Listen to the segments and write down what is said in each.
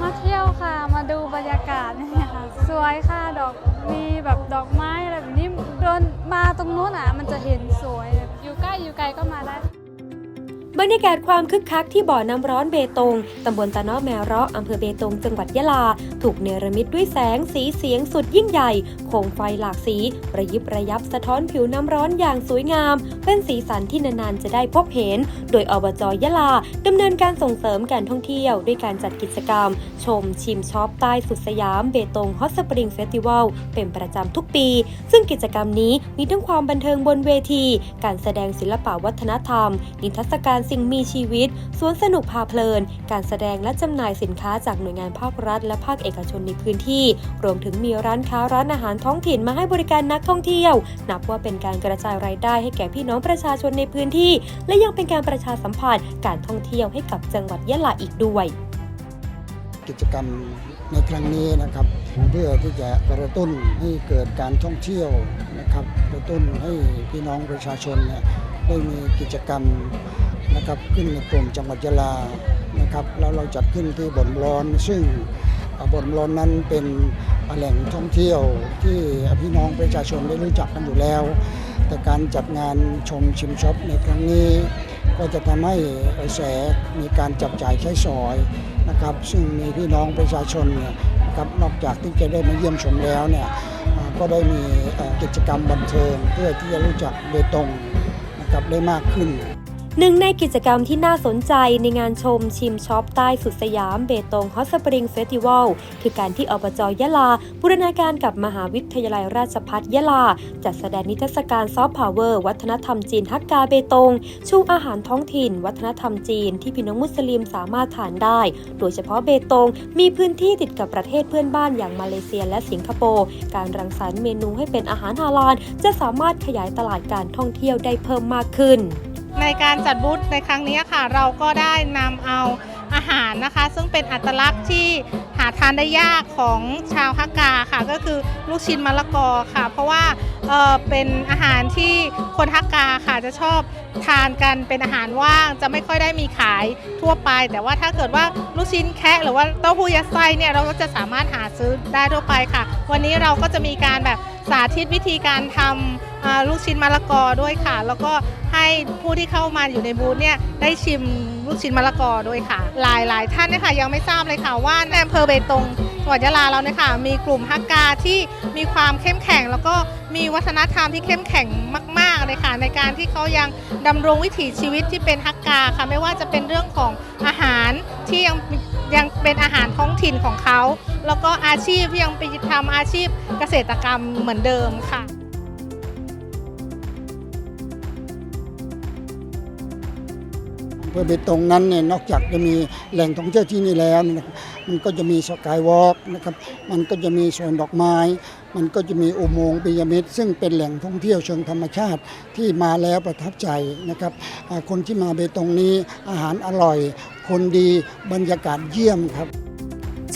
มาเที่ยวค่ะ มาดูบรรยากาศนี่ค่ะ สวยค่ะ ดอก มีแบบดอกไม้อะไรแบบนี้เดินมาตรงนู้นอะ มันจะเห็นสวย อยู่ใกล้อยู่ไกลก็มาได้ บรรยากาศความคึกคักที่บ่อน้ำร้อนเบตงตำบลตะนาะแมเราะอำเภอเบตง จังหวัดยะลา ถูกเนรมิตด้วยแสงสีเสียงสุดยิ่งใหญ่ โคมไฟหลากสีประยิบระยับสะท้อนผิวน้ำร้อนอย่างสวยงาม เป็นสีสันที่นานๆจะได้พบเห็น โดยอบจยะลาดำเนินการส่งเสริมการท่องเที่ยว ด้วยการจัดกิจกรรม ชมชิมช็อปใต้สุดสยามเบตงฮอตสปริงเฟสติวัลเป็นประจำทุกปี ซึ่งกิจกรรมนี้มีทั้งความบันเทิงบนเวที การแสดงศิลปวัฒนธรรม นิทรรศการสิ่งมีชีวิต สวนสนุกพาเพลิน การแสดงและจำหน่ายสินค้าจากหน่วยงานภาครัฐ และภาคเอกชนในพื้นที่ รวมถึงมีร้านค้าร้านอาหารท้องถิ่นมาให้บริการนักท่องเที่ยว นับว่าเป็นการกระจายรายได้ให้แก่พี่น้องประชาชนในพื้นที่ และยังเป็นการประชาสัมพันธ์การท่องเที่ยวให้กับจังหวัดยะลาอีกด้วย กิจกรรมในครั้งนี้นะครับเพื่อที่จะกระตุ้นให้เกิดการท่องเที่ยวนะครับกระตุ้นให้พี่น้องประชาชนเนี่ยได้มีกิจกรรม นะครับขึ้นในกลุ่มจังหวัดยะลานะครับแล้วเราจัดขึ้นที่บ่อนร้อน ซึ่งบ่อนร้อนนั้นเป็นแหล่งท่องเที่ยวที่พี่น้องประชาชนได้รู้จักกันอยู่แล้ว แต่การจัดงานชมชิมช็อปในครั้งนี้ ก็จะทำให้กระแสมีการจับจ่ายใช้สอยนะครับซึ่งมีพี่น้องประชาชนเนี่ยนะครับนอกจากที่จะได้มาเยี่ยมชมแล้วเนี่ยก็ได้มีกิจกรรมบันเทิงเพื่อที่จะรู้จักเบตงนะครับได้มากขึ้น หนึ่งในกิจกรรมที่น่าสนใจในงานชมชิมช็อปใต้สุดสยามเบตงฮอตสปริงเฟสติวัลคือการที่อบจยะลา บูรณาการกับมหาวิทยาลัยราชภัฏยะลา จัดแสดงนิทรรศการซอฟต์พาวเวอร์วัฒนธรรมจีนฮักกาเบตงชูอาหารท้องถิ่น วัฒนธรรมจีน ที่พี่น้องมุสลิมสามารถทานได้ โดยเฉพาะเบตงมีพื้นที่ติดกับประเทศเพื่อนบ้านอย่างมาเลเซียและสิงคโปร์การรังสรรค์เมนูให้เป็นอาหารฮาลาลจะสามารถขยายตลาดการท่องเที่ยวได้เพิ่มมากขึ้น ในการจัดบูธในครั้งนี้ค่ะ เราก็ได้นำเอาอาหารนะคะ ซึ่งเป็นอัตลักษณ์ที่หาทานได้ยากของชาวฮักกา ค่ะก็คือลูกชิ้นมะละกอค่ะ เพราะว่าเอ่อเป็นอาหารที่คนฮักกาค่ะจะชอบทานกันเป็นอาหารว่างจะไม่ค่อยได้มีขายทั่วไป แต่ว่าถ้าเกิดว่าลูกชิ้นแคะหรือว่าเต้าหู้ยัดไส้เนี่ยเราก็จะสามารถหาซื้อได้ทั่วไปค่ะ วันนี้เราก็จะมีการแบบสาธิตวิธีการทำลูกชิ้นมะละกอด้วยค่ะ แล้วก็ให้ผู้ที่เข้ามาอยู่ในบูธเนี่ยได้ชิมลูกชิ้นมะละกอด้วยค่ะ หลายหลายท่านเนี่ยค่ะยังไม่ทราบเลยค่ะว่าในอำเภอเบตง จังหวัดยะลาเราเนี่ยค่ะมีกลุ่มฮักกาที่มีความเข้มแข็ง แล้วก็มีวัฒนธรรมที่เข้มแข็งมาก ๆเลยค่ะในการที่เขายังดำรงวิถีชีวิตที่เป็นฮักกาค่ะไม่ว่าจะเป็นเรื่องของอาหารที่ยังยังเป็นอาหารท้องถิ่นของเขา แล้วก็อาชีพที่ยังไปทำอาชีพเกษตรกรรมเหมือนเดิมค่ะอำเภอเบตงนั้นเนี่ยนอกจากจะมีแหล่งท่องเที่ยวที่นี่แล้วนะครับ มันก็จะมีสกายวอล์กนะครับ มันก็จะมีสวนดอกไม้ มันก็จะมีอุโมงค์ปิยมิดซึ่งเป็นแหล่งท่องเที่ยวเชิงธรรมชาติที่มาแล้วประทับใจนะครับคนที่มาเบตงนี้อาหารอร่อย คนดีบรรยากาศเยี่ยมครับ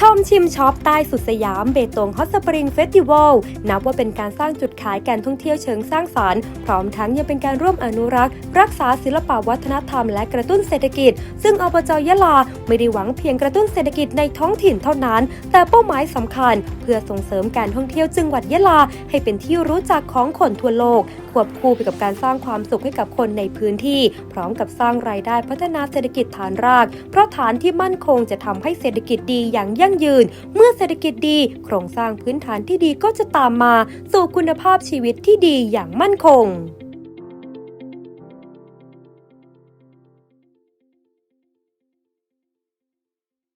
ชมชิมช็อปใต้สุดสยามเบตงฮอตสปริงเฟสติวัลนับว่าเป็นการสร้างจุดขายการท่องเที่ยวเชิงสร้างสารรค์ พร้อมทั้งยังเป็นการร่วมอนุรักษ์ รักษาศิลปวัฒนธรรมและกระตุ้นเศรษฐกิจ ซึ่งอบจยะลาไม่ได้หวังเพียงกระตุ้นเศรษฐกิจในท้องถิ่นเท่านั้น แต่เป้าหมายสำคัญ เพื่อส่งเสริมการท่องเที่ยวจังหวัดยะลา ให้เป็นที่รู้จักของคนทั่วโลกควบคู่ไปกับการสร้างความสุขให้กับคนในพื้นที่ พร้อมกับสร้างรายได้พัฒนาเศรษฐกิจฐานราก เพราะฐานที่มั่นคงจะทำให้เศรษฐกิจดีอย่างยั่งงยืน เมื่อเศรษฐกิจดี โครงสร้างพื้นฐานที่ดีก็จะตามมา สู่คุณภาพชีวิตที่ดีอย่างมั่นคง